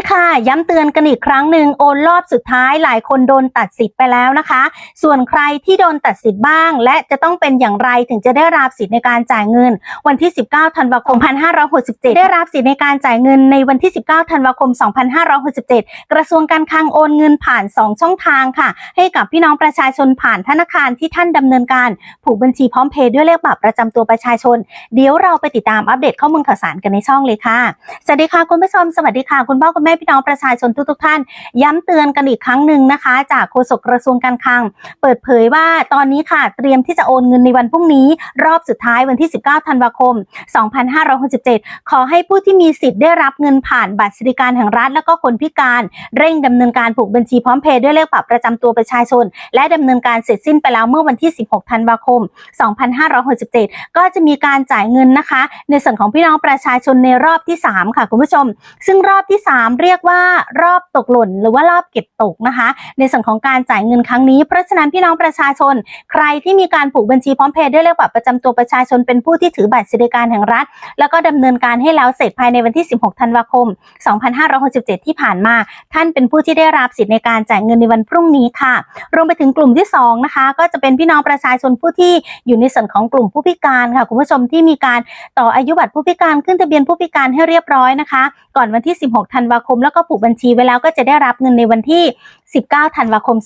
้ค่ะ ย้ำเตือนกันอีกครั้งหนึ่งโอนรอบสุดท้ายหลายคนโดนตัดสิทธิ์ไปแล้วนะคะ ส่วนใครที่โดนตัดสิทธิ์บ้าง และจะต้องเป็นอย่างไรถึงจะได้รับสิทธิ์ในการจ่ายเงิน วันที่ 19ธันวาคม 2567 ได้รับสิทธิ์ในการจ่ายเงินในวันที่ 19ธันวาคม 2567 กระทรวงการคลังโอนเงินผ่าน 2 ช่องทางค่ะ ให้กับพี่น้องประชาชนผ่านธนาคารที่ท่านดำเนินการ ผูกบัญชีพร้อมเพย์ด้วยเลขบัตรประจำตัวประชาชน เดี๋ยวเราไปติดตามอัปเดตข้อมูลข่าวสารกันในช่องเลยค่ะสวัสดีค่ะคุณผู้ชมสวัสดีค่ะคุณพ่อคุณแม่พี่น้องประชาชนทุกๆท่าน ย้ำเตือนกันอีกครั้งหนึ่งนะคะ จากโฆษกกระทรวงการคลัง เปิดเผยว่าตอนนี้ค่ะเตรียมที่จะโอนเงินในวันพรุ่งนี้ รอบสุดท้ายวันที่ 19 ธันวาคม 2567 ขอให้ผู้ที่มีสิทธิ์ได้รับเงินผ่านบัตรสวัสดิการแห่งรัฐและก็คนพิการ เร่งดำเนินการผูกบัญชีพร้อมเพย์ด้วยเลขบัตรประจำตัวประชาชน และดำเนินการเสร็จสิ้นไปแล้วเมื่อวันที่ 16 ธันวาคม 2567 ก็จะมีการจ่ายเงินนะคะ ในส่วนของพี่น้องประชาชนในรอบที่ 3 ค่ะคุณผู้ชม ซึ่งรอบที่ 3เรียกว่ารอบตกหล่น หรือว่ารอบเก็บตกนะคะ ในส่วนของการจ่ายเงินครั้งนี้ เพราะฉะนั้นพี่น้องประชาชน ใครที่มีการผูกบัญชีพร้อมเพย์ด้วยเลขบัตรประจำตัวประชาชนเป็นผู้ที่ถือบัตรสวัสดิการแห่งรัฐ แล้วก็ดำเนินการให้แล้วเสร็จภายในวันที่ 16 ธันวาคม 2567 ที่ผ่านมา ท่านเป็นผู้ที่ได้รับสิทธิ์ในการจ่ายเงินในวันพรุ่งนี้ค่ะ รวมไปถึงกลุ่มที่2นะคะก็จะเป็นพี่น้องประชาชนผู้ที่อยู่ในส่วนของกลุ่มผู้พิการค่ะคุณผู้ชมที่มีการต่ออายุบัตรผู้พิการขึ้นทะเบียนผู้พิการให้เรียบร้อยนะคะ ก่อนวันที่ 16 ธันวาคม แล้วก็ผูกบัญชีไว้แล้วก็จะได้รับเงินในวันที่ 19 ธันวาคม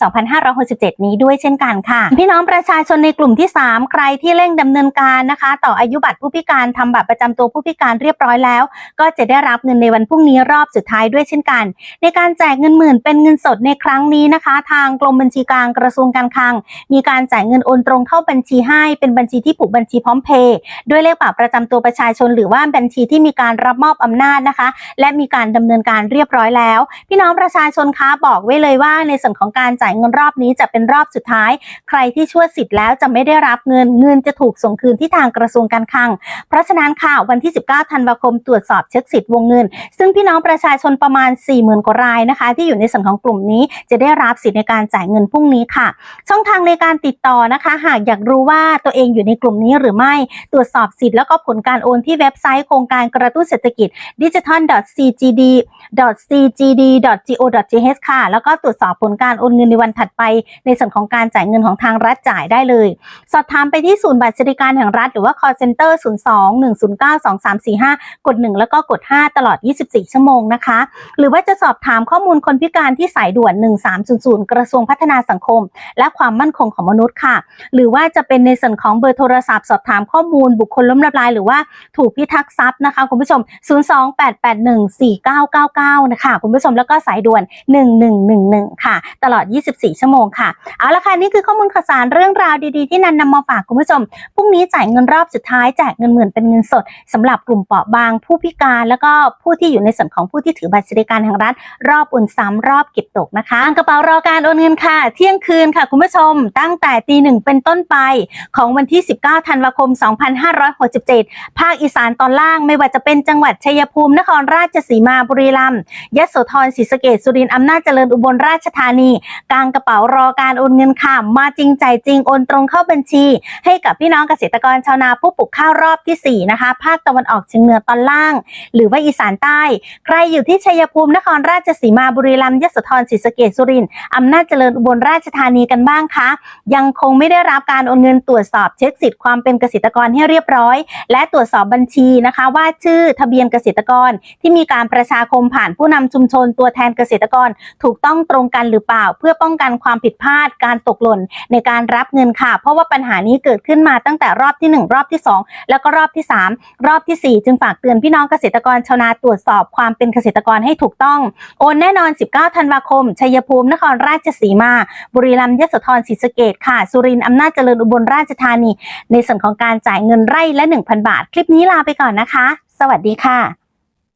2567 นี้ด้วยเช่นกันค่ะ พี่น้องประชาชนในกลุ่มที่ 3 ใครที่เร่งดำเนินการนะคะ ต่ออายุบัตรผู้พิการทำบัตรประจำตัวผู้พิการเรียบร้อยแล้ว ก็จะได้รับเงินในวันพรุ่งนี้รอบสุดท้ายด้วยเช่นกัน ในการแจกเงินหมื่นเป็นเงินสดในครั้งนี้นะคะ ทางกรมบัญชีกลางกระทรวงการคลัง มีการจ่ายเงินโอนตรงเข้าบัญชีให้เป็นบัญชีที่ผูกบัญชีพร้อมเพย์ด้วยเลขบัตรประจำตัวประชาชน หรือว่าบัญชีที่มีการรับมอบอำนาจนะคะ และมีการดำเนินการเรียบร้อยแล้ว พี่น้องประชาชนคะบอกไว้เลยว่าในส่วนของการจ่ายเงินรอบนี้จะเป็นรอบสุดท้าย ใครที่ชั่วสิทธิ์แล้วจะไม่ได้รับเงินเงินจะถูกส่งคืนที่ทางกระทรวงการคลัง เพราะฉะนั้นค่ะวันที่ 19 ธันวาคมตรวจสอบเช็คสิทธิ์วงเงิน ซึ่งพี่น้องประชาชนประมาณ 40,000กว่ารายนะคะ ที่อยู่ในส่วนของกลุ่มนี้จะได้รับสิทธิ์ในการจ่ายเงินพรุ่งนี้ค่ะ ช่องทางในการติดต่อนะคะ หากอยากรู้ว่าตัวเองอยู่ในกลุ่มนี้หรือไม่ตรวจสอบสิทธิ์แล้วก็ผลการโอนที่เว็บไซต์โครงการกระตุ้นเศรษฐกิจ digital.cgd cgd.go.th ค่ะ แล้วก็ตรวจสอบอบผลการโอนเงินในวันถัดไป ในส่วนของการจ่ายเงินของทางรัฐจ่ายได้เลย สอบถามไปที่ศูนย์บัตรสวัสดิการแห่งรัฐหรือว่า call center 02-109-2345 กด 1 แล้วก็กด 5 ตลอด 24 ชั่วโมงนะคะ หรือว่าจะสอบถามข้อมูลคนพิการที่สายด่วน 1300 กระทรวงพัฒนาสังคม และความมั่นคงของมนุษย์ค่ะ หรือว่าจะเป็นในส่วนของเบอร์โทรศัพท์สอบถามข้อมูลบุคคลล้มละลาย หรือว่าถูกพิทักษ์ทรัพย์นะคะ คุณผู้ชม 028814999 นะคะ คุณผู้ชมแล้วก็สายด่วน 1111ค่ะ ตลอด 24 ชั่วโมงค่ะ เอาละค่ะนี่คือข้อมูลข่าวสารเรื่องราวดีๆ ที่นันนำมาฝากคุณผู้ชม พรุ่งนี้จ่ายเงินรอบสุดท้ายแจกเงินหมื่นเป็นเงินสดสำหรับกลุ่มเปราะบางผู้พิการ แล้วก็ผู้ที่อยู่ในส่วนของผู้ที่ถือบัตรสวัสดิการแห่งรัฐ รอบอุ่นซ้ำรอบเก็บตกนะคะกระเป๋ารอการโอนเงินค่ะ เที่ยงคืนค่ะคุณผู้ชม ตั้งแต่ตีหนึ่งเป็นต้นไป ของวันที่ 19 ธันวาคม 2567 ภาคอีสานตอนล่างไม่ว่าจะเป็นจังหวัดชัยภูมินครราชสีมาบุรีรัมย์ยโสธรศรีสะเกษสุรินทร์อำนาจเจริญอุบลราชธานี กลางกระเป๋ารอการโอนเงินค่ะ มาจริงใจายจริงโอนตรงเข้าบัญชี ให้กับพี่น้องเกษตรกรชาวนาผู้ปลูกข้าวรอบทีสี่ 4 นะคะ ภาคตะวันออกเฉียงเหนือตอนล่าง หรือว่าอีสานใต้ ใครอยู่ที่ชัยภูมินครราชสีมาบุรีรัมย์ยโสธรศรีสะเกษสุรินทร์อำนาจเจริญอุบลราชธานีกันบ้างคะยังคงไม่ได้รับการโอนเงินตรวจสอบเช็คสิทธิ์ความเป็นเกษตรกรให้เรียบร้อย และตรวจสอบบัญชีนะคะว่าชื่อทะเบียนเกษตรกรที่มีการประชาคมผ่านผู้นำชุมชนตัวแทนเกษตรกร ถูกต้องตรงกันหรือเปล่า เพื่อป้องกันความผิดพลาดการตกหล่นในการรับเงินค่ะ เพราะว่าปัญหานี้เกิดขึ้นมาตั้งแต่รอบที่ 1 รอบที่ 2 แล้วก็รอบที่ 3 รอบทีสี่4 จึงฝากเตือนพี่น้องเกษตรกรชาวนาตรวจสอบความเป็นเกษตรกรให้ถูกต้อง โอนแน่นอน 19 ธันวาคม ชัยภูมินครราชสีมา บุรีรัมย์ยโสธรศรีสะเกษค่ะ สุรินทร์อำนาจเจริญอุบลราชธานี ในส่วนของการจ่ายเงินไร่ละ 1,000 บาท คลิปนี้ลาไปก่อนนะคะ สวัสดีค่ะ